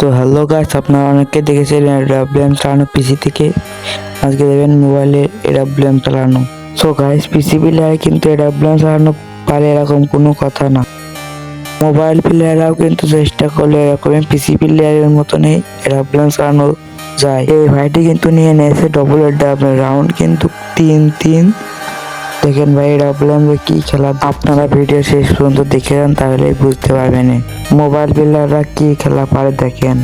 তো হ্যালো গাছ আপনারা অনেকে দেখেছিলেন এডাব্লিউএম চালানো পিসি থেকে। আজকে দেখবেন মোবাইলে এডাব্লিউএম চালানো। সো গাইস পিসি প্লেয়ারে কিন্তু এডাব্লিউএম চালানো পারে এরকম কোনো কথা না। মোবাইল প্লেয়াররাও কিন্তু চেষ্টা করলে এরকম পিসি প্লেয়ারের মতনই এডাব্লিউএম চালানো যায়। এই ভাইটি কিন্তু নিয়ে নিয়েছে ডবল এডাব্লিউএম রাউন্ড কিন্তু তিন তিন দেখেন ভাই এটা বললাম যে কি খেলা? আপনারা ভিডিও শেষ পর্যন্ত দেখে যান তাহলেই বুঝতে পারবেন মোবাইল বিল্ডাররা কি খেলা পারে দেখেন।